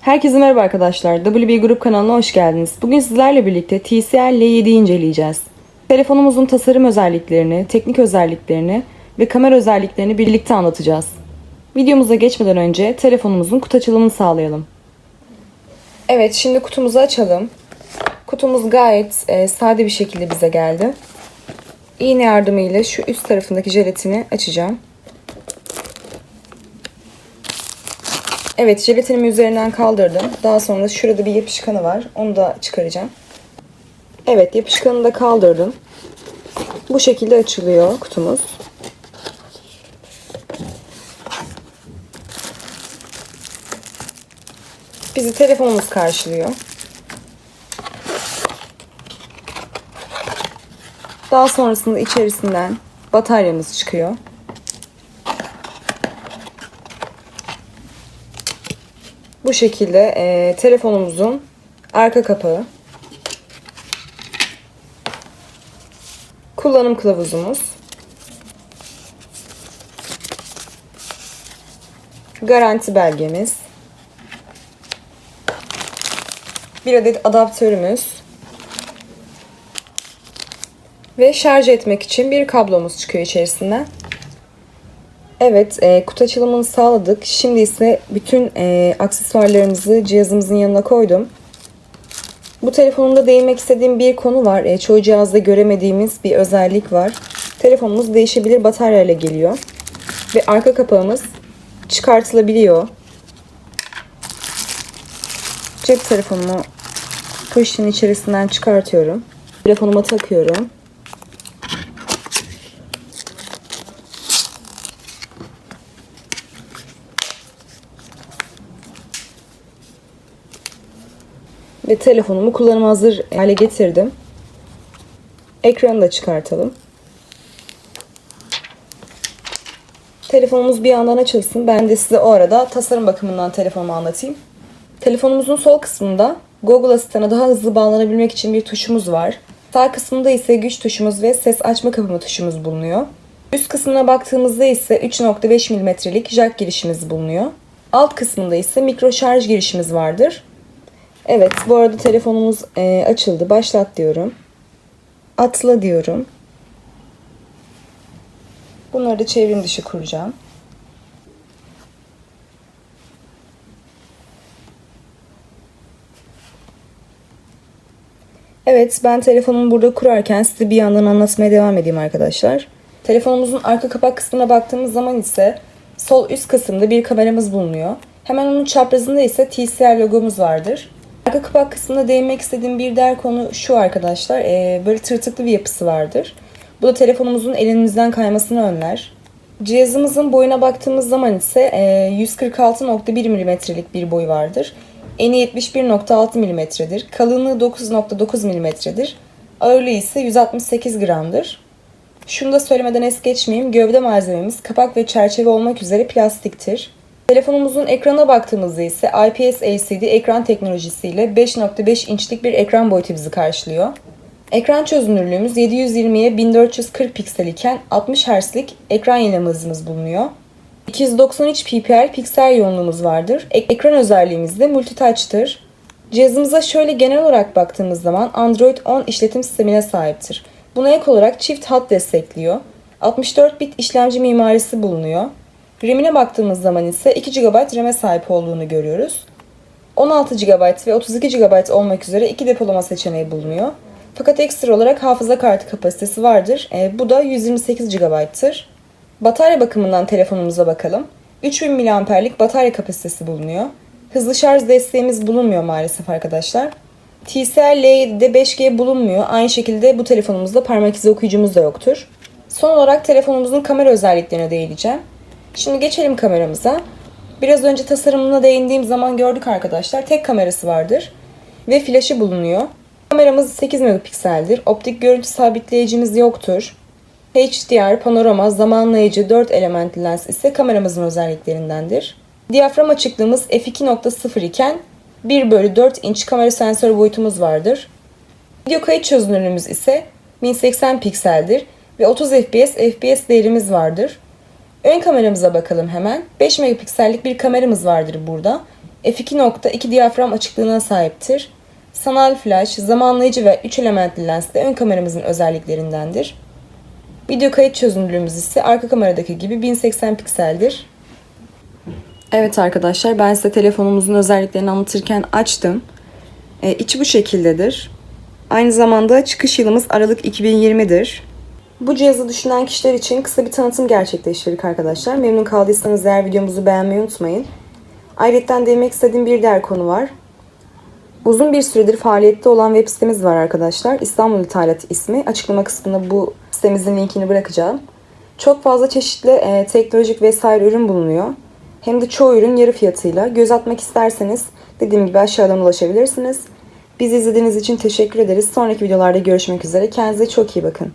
Herkese merhaba arkadaşlar. WB Grup kanalına hoş geldiniz. Bugün sizlerle birlikte TCL L7'yi inceleyeceğiz. Telefonumuzun tasarım özelliklerini, teknik özelliklerini ve kamera özelliklerini birlikte anlatacağız. Videomuza geçmeden önce telefonumuzun kutu açılımını sağlayalım. Evet, şimdi kutumuzu açalım. Kutumuz gayet e, sade bir şekilde bize geldi. İğne yardımıyla şu üst tarafındaki jelatini açacağım. Evet jelatinimi üzerinden kaldırdım. Daha sonra şurada bir yapışkanı var. Onu da çıkaracağım. Evet yapışkanı da kaldırdım. Bu şekilde açılıyor kutumuz. Bizi telefonumuz karşılıyor. Daha sonrasında içerisinden bataryamız çıkıyor. Bu şekilde e, telefonumuzun arka kapağı. Kullanım kılavuzumuz. Garanti belgemiz. Bir adet adaptörümüz. Ve şarj etmek için bir kablomuz çıkıyor içerisinden. Evet, e, kutu açılımını sağladık. Şimdi ise bütün e, aksesuarlarımızı cihazımızın yanına koydum. Bu telefonumda değinmek istediğim bir konu var. E, çoğu cihazda göremediğimiz bir özellik var. Telefonumuz değişebilir batarya ile geliyor. Ve arka kapağımız çıkartılabiliyor. Cep telefonumu poşetin içerisinden çıkartıyorum. Telefonuma takıyorum. Ve telefonumu kullanıma hazır hale getirdim. Ekranı da çıkartalım. Telefonumuz bir yandan açılsın. Ben de size o arada tasarım bakımından telefonumu anlatayım. Telefonumuzun sol kısmında Google Asistan'a daha hızlı bağlanabilmek için bir tuşumuz var. Sağ kısmında ise güç tuşumuz ve ses açma kapama tuşumuz bulunuyor. Üst kısmına baktığımızda ise 3.5 mm'lik jack girişimiz bulunuyor. Alt kısmında ise mikro şarj girişimiz vardır. Evet bu arada telefonumuz e, açıldı. Başlat diyorum. Atla diyorum. Bunları da çevrim dışı kuracağım. Evet ben telefonumu burada kurarken size bir yandan anlatmaya devam edeyim arkadaşlar. Telefonumuzun arka kapak kısmına baktığımız zaman ise sol üst kısımda bir kameramız bulunuyor. Hemen onun çaprazında ise TCL logomuz vardır. Arka kapak kısmında değinmek istediğim bir diğer konu şu arkadaşlar. E, böyle tırtıklı bir yapısı vardır. Bu da telefonumuzun elimizden kaymasını önler. Cihazımızın boyuna baktığımız zaman ise e, 146.1 mm'lik bir boy vardır. Eni 71.6 mm'dir. Kalınlığı 9.9 mm'dir. Ağırlığı ise 168 gramdır. Şunu da söylemeden es geçmeyeyim. Gövde malzememiz kapak ve çerçeve olmak üzere plastiktir. Telefonumuzun ekrana baktığımızda ise IPS LCD ekran teknolojisiyle 5.5 inçlik bir ekran boyutu bizi karşılıyor. Ekran çözünürlüğümüz 720'ye 1440 piksel iken 60 Hz'lik ekran yenileme hızımız bulunuyor. 293 ppi piksel yoğunluğumuz vardır. Ek- ekran özelliğimiz de multitouch'tır. Cihazımıza şöyle genel olarak baktığımız zaman Android 10 işletim sistemine sahiptir. Buna ek olarak çift hat destekliyor. 64 bit işlemci mimarisi bulunuyor. RAM'ine baktığımız zaman ise 2 GB RAM'e sahip olduğunu görüyoruz. 16 GB ve 32 GB olmak üzere iki depolama seçeneği bulunuyor. Fakat ekstra olarak hafıza kartı kapasitesi vardır. E, bu da 128 GB'tır. Batarya bakımından telefonumuza bakalım. 3000 mAh'lik batarya kapasitesi bulunuyor. Hızlı şarj desteğimiz bulunmuyor maalesef arkadaşlar. TCL L7'de 5G bulunmuyor. Aynı şekilde bu telefonumuzda parmak izi okuyucumuz da yoktur. Son olarak telefonumuzun kamera özelliklerine değineceğim. Şimdi geçelim kameramıza. Biraz önce tasarımına değindiğim zaman gördük arkadaşlar. Tek kamerası vardır ve flaşı bulunuyor. Kameramız 8 megapikseldir. Optik görüntü sabitleyicimiz yoktur. HDR, panorama, zamanlayıcı 4 elementli lens ise kameramızın özelliklerindendir. Diyafram açıklığımız f2.0 iken 1 bölü 4 inç kamera sensör boyutumuz vardır. Video kayıt çözünürlüğümüz ise 1080 pikseldir ve 30 fps fps değerimiz vardır. Ön kameramıza bakalım hemen. 5 megapiksellik bir kameramız vardır burada. f2.2 diyafram açıklığına sahiptir. Sanal flash, zamanlayıcı ve 3 elementli lens de ön kameramızın özelliklerindendir. Video kayıt çözünürlüğümüz ise arka kameradaki gibi 1080 pikseldir. Evet arkadaşlar ben size telefonumuzun özelliklerini anlatırken açtım. E, içi bu şekildedir. Aynı zamanda çıkış yılımız Aralık 2020'dir. Bu cihazı düşünen kişiler için kısa bir tanıtım gerçekleştirdik arkadaşlar. Memnun kaldıysanız eğer videomuzu beğenmeyi unutmayın. Ayrıca değinmek istediğim bir diğer konu var. Uzun bir süredir faaliyette olan web sitemiz var arkadaşlar. İstanbul İthalat ismi. Açıklama kısmında bu sitemizin linkini bırakacağım. Çok fazla çeşitli e, teknolojik vesaire ürün bulunuyor. Hem de çoğu ürün yarı fiyatıyla. Göz atmak isterseniz dediğim gibi aşağıdan ulaşabilirsiniz. Bizi izlediğiniz için teşekkür ederiz. Sonraki videolarda görüşmek üzere. Kendinize çok iyi bakın.